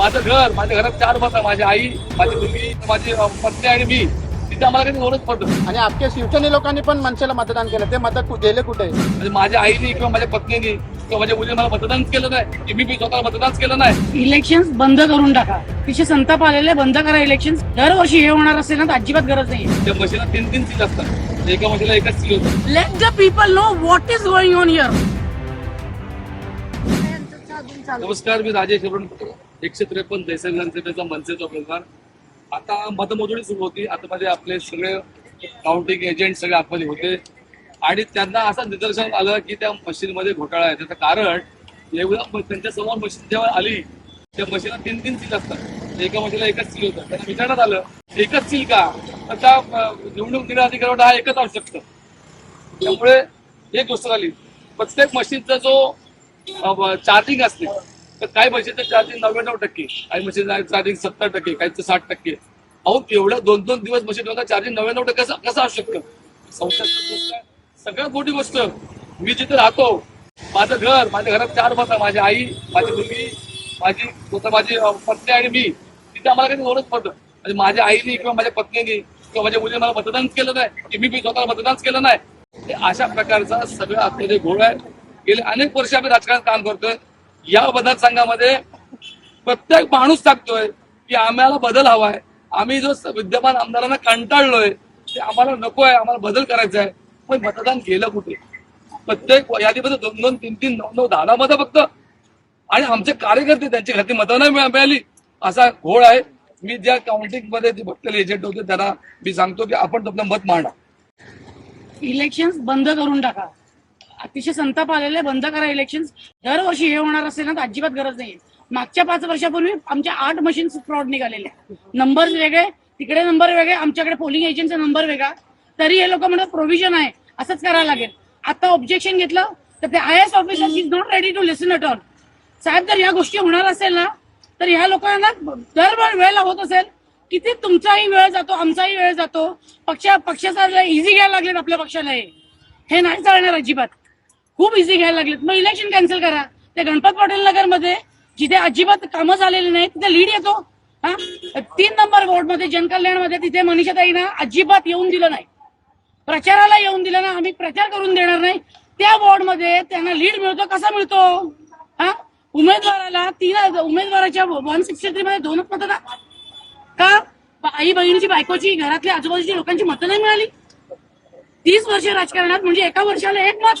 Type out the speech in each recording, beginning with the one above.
माझं घर माझ्या घरात चार मत माझी आई माझी मुलगी माझी पत्नी आणि मी. तिथे आम्हाला काही ओळख पडतं आणि आपल्या शिवसेने लोकांनी पण मनसेला मतदान केलं. ते मत गेले कुठे? म्हणजे माझ्या आईने किंवा माझ्या पत्नीने किंवा माझ्या मुलीने मला मतदान केलं नाही. की मी स्वतः केलं नाही. इलेक्शन बंद करून टाका. तिचे संताप आलेले बंद करा इलेक्शन दरवर्षी हे होणार असेल ना तर अजिबात गरज नाही त्या मशीला तीन तीन सीट असतात. एका मशीला एकच सीट होतं. Let the people know what is going on here नमस्कार मी राजेश एकशे त्रेपन्न देसाई विधानसभेचा मनसेचा प्रकार आता मतमोजणी सुरू होती. आतमध्ये आपले सगळे काउंटिंग एजंट सगळे आतमध्ये होते. आणि त्यांना असं निदर्शन आलं की त्या मशीनमध्ये घोटाळा आहे. त्याचं कारण एवढं त्यांच्यासमोर मशीन जेव्हा आली त्या मशीनला तीन तीन सील असतात. एका मशीनला एकच सील होतं. त्यांना विचारण्यात आलं एकच सील का? तर त्या निवडणूक निर्णय अधिकारी हा एकच असू शकतं त्यामुळे एक गोष्ट झाली. प्रत्येक मशीनचा जो चार्जिंग असते तर काही मशीनचं चार्जिंग नव्याण्णव टक्के काही मशीन चार्जिंग सत्तर टक्के काहीचं साठ टक्के. अहो एवढ्या दोन दोन दिवस मशीन चार्जिंग नव्याण्णव टक्के कसं असू शकतं? संस्थात्मक सगळ्यात मोठी गोष्ट मी जिथे राहतो माझं घर माझ्या घरात चार मत माझी आई माझी मुलगी माझी स्वतः माझी पत्नी आणि मी तिथे आम्हाला काही ओळख पडतं म्हणजे माझ्या आईने किंवा माझ्या पत्नीने किंवा माझ्या मुलीने मला मतदान केलं नाही की मी बी स्वतः मतदान केलं नाही. अशा प्रकारचा सगळं आतमध्ये घोळ आहे. गेले अनेक वर्ष आम्ही राजकारणात काम करतोय. या मतदारसंघामध्ये प्रत्येक माणूस सांगतोय की आम्हाला बदल हवाय. आम्ही जो विद्यमान आमदारांना कंटाळलोय ते आम्हाला नको आहे आम्हाला बदल करायचा आहे पण मतदान गेलं कुठे? प्रत्येक यादीमध्ये दोन दोन तीन तीन नऊ नऊ दहा दहा मतं फक्त. आणि आमचे कार्यकर्ते त्यांची घरती मतं नाही मिळा- मिळाली. असा घोळ आहे. मी ज्या काउंटिंगमध्ये जे बघलेले एजंट होते त्यांना मी सांगतो की आपण तुमचं मत मांडा. इलेक्शन बंद करून टाका. अतिशय संताप आलेले बंद करा इलेक्शन दरवर्षी हे होणार असेल ना तर अजिबात गरज नाही मागच्या पाच वर्षापूर्वी आमच्या आठ मशीन फ्रॉड निघालेले. नंबर वेगळे तिकडे नंबर वेगळे आमच्याकडे पोलिंग एजंटचा नंबर वेगळा. तरी हे लोक म्हणतात प्रोव्हिजन आहे. असंच करायला लागेल. आता ऑब्जेक्शन घेतलं तर ते I S officer is not ready to listen at all साहेब जर या गोष्टी होणार असेल ना तर ह्या लोकांना दर वेळ होत असेल किती तुमचाही वेळ जातो आमचाही वेळ जातो. पक्ष पक्षाचा इझी घ्यायला लागलेत आपल्या पक्षाला हे. हे नाही चालणार अजिबात. खूप इझी घ्यायला लागलेत. मग इलेक्शन कॅन्सल करा. ते गणपत पाटील नगरमध्ये जिथे अजिबात कामं झालेली नाही तिथे लीड येतो. हा? तीन नंबर वॉर्डमध्ये जनकल्याणमध्ये तिथे मनीषाताईना अजिबात येऊन दिलं नाही. प्रचाराला येऊन दिलं ना आम्ही प्रचार करून देणार नाही. त्या वॉर्डमध्ये त्यांना लीड मिळतो. कसा मिळतो? हा? उमेदवाराला तीन उमेदवाराच्या वन सिक्स्टी थ्री मध्ये दोनच मतं का? आई बहिणीची बायकोची घरातल्या आजूबाजूच्या लोकांची मतं नाही मिळाली? तीस वर्ष राजकारणात म्हणजे एका वर्षाला एक मत.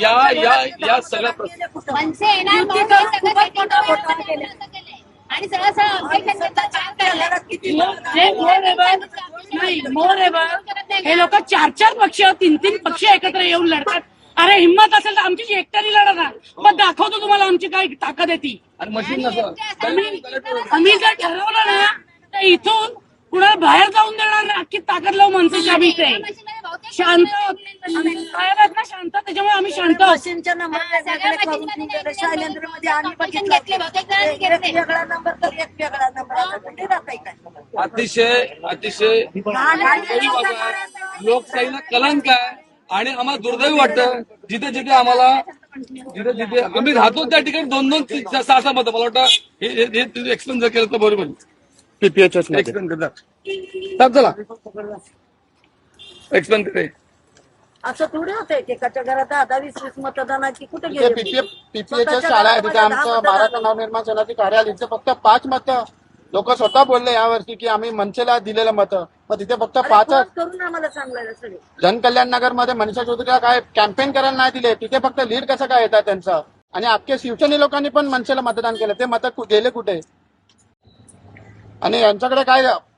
या या या सगळ्या प्रश्न मनसे येणार म्हणून हे. आणि सरळ सरळ. हे हे लोक चार चार पक्ष तीन तीन पक्ष एकत्र येऊन लढतात. अरे हिंमत असेल तर आमची एकट्याने लढा ना मग दाखवतो तुम्हाला आमची काय ताकद आहे ती. आणि मशीन नसं आम्ही जर ठरवलं ना तर इथून कुणाला बाहेर जाऊन देणार ना अख्खी ताकद लावून माणसाची आम्ही शांत. शांत त्याच्यामुळे आम्ही शांत. आहोत. मशीनच्या नंबर वेगवेगळे करून दिलेले आम्ही बघितलं. एक. वेगळा नंबर तर एक वेगळा नंबर आता कुठे राहताय काय? अतिशय अतिशय लोकशाहीला कलंक आहे आणि आम्हाला दुर्दैवी वाटतं. जिथे जिथे आम्हाला जिथे जिथे आम्ही राहतो त्या ठिकाणी दोन दोन तीन, सहा सहा मतं. मला वाटतं हे हे- हे एक्सप्लेन जर केलं तर बरोबर पीपीएच एक्सप्लेन करतात चला. एक्सप्लेन करे असं थोडी घरात दहा दहा वीस वीस मतदानाची कुठे गेले पीपीएच्या शाळा आहे तिथे आमचं महाराष्ट्र नवनिर्माण सेनाचे कार्यालय. तिथे फक्त पाच मतं. लोक स्वतः बोलले यावर्षी की आम्ही मनसेला दिलेलं मतं. मग तिथे फक्त पाचच करून आम्हाला सांगायला सगळे. जनकल्याण नगरमध्ये मनीषा चौधरीला काय कॅम्पेन करायला नाही दिले. तिथे फक्त लीड कसं काय येतात त्यांचं? आणि अख्खे शिवसेने लोकांनी पण मनसेला मतदान केलं. ते मतं गेले कुठे? आणि यांच्याकडे काय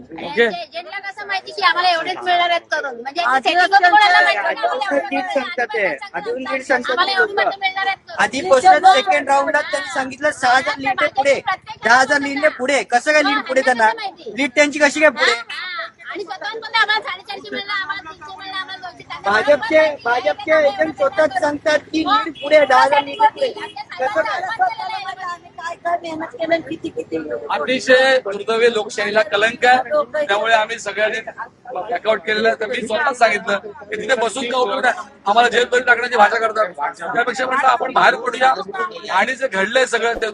okay. एजंटला कसं माहिती की आम्हाला एवढेच मिळणार आहेत करून म्हणजे आधी. आधीपासून सेकंड राऊंडला त्यांनी सांगितलं सहा हजार लीड आहे पुढे दहा हजार लीड आहे पुढे कसं काय लीड पुढे त्यांना लीड त्यांची कशी काय पुढे हा, आणि. भाजपचे भाजपचे एजंट स्वतःच सांगतात की हो. लीड पुढे दहा हजार लीड आहे पुढे कसं काय मेहनत केलं किती किती अतिशय दुर्दैवी लोकशाहीला कलंक आहे. त्यामुळे आम्ही सगळ्यांनी बॅकआउट केलेलं तर मी स्वतः सांगितलं की तिथे बसून का उपयोग आम्हाला जेलमध्ये टाकण्याची भाषा करतात. त्यापेक्षा म्हटलं आपण बाहेर पडूया. आणि जे घडलंय सगळं ते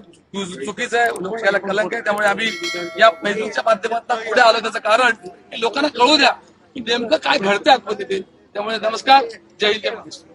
चुकीचं आहे. लोकशाहीला कलंक आहे. त्यामुळे आम्ही या फेसबुकच्या माध्यमातून पुढे आलो. त्याचं कारण की लोकांना कळू द्या की नेमकं काय घडतंय आतमध्ये. ते त्यामुळे नमस्कार. जय हिंद. जय महाराष्ट्र